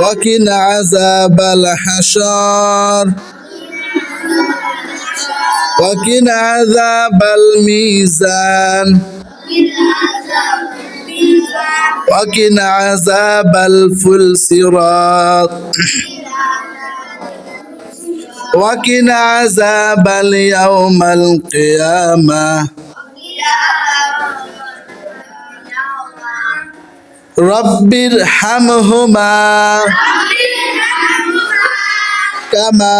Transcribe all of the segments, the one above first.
وقنا عذاب الحشر. وقنا عذاب الميزان. وقنا عذاب الفلسرات وقنا عذاب اليوم القيامة. رب ارحمهما كما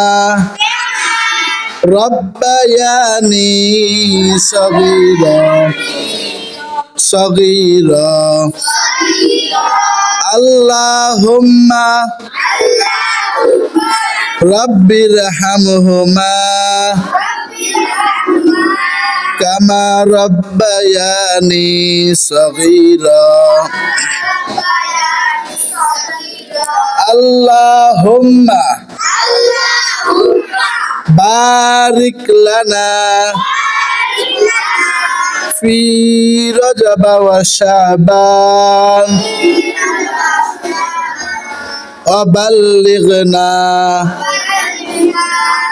ربياني صغيرا صغيرا اللهم رب ارحمهما كما ربياني صغيرا اللهم بارك لنا في رجب وشعبان وبلغنا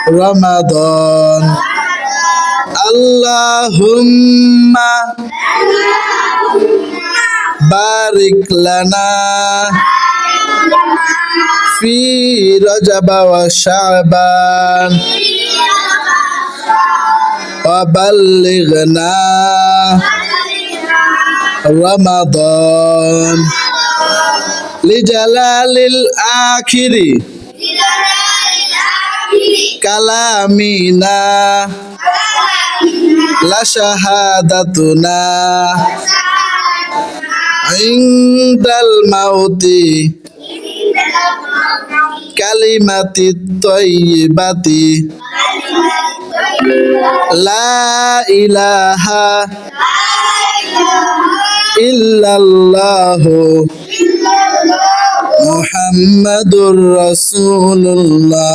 رمضان اللهم بارك لنا في رجب وشعبان وبلغنا رمضان لجلال الآخر كلامنا لشهادتنا عند الموت কালিমাতি তৈবাতি। লা ইলাহা ইল্লাল্লাহু মুহাম্মাদুর রাসূলুল্লাহ।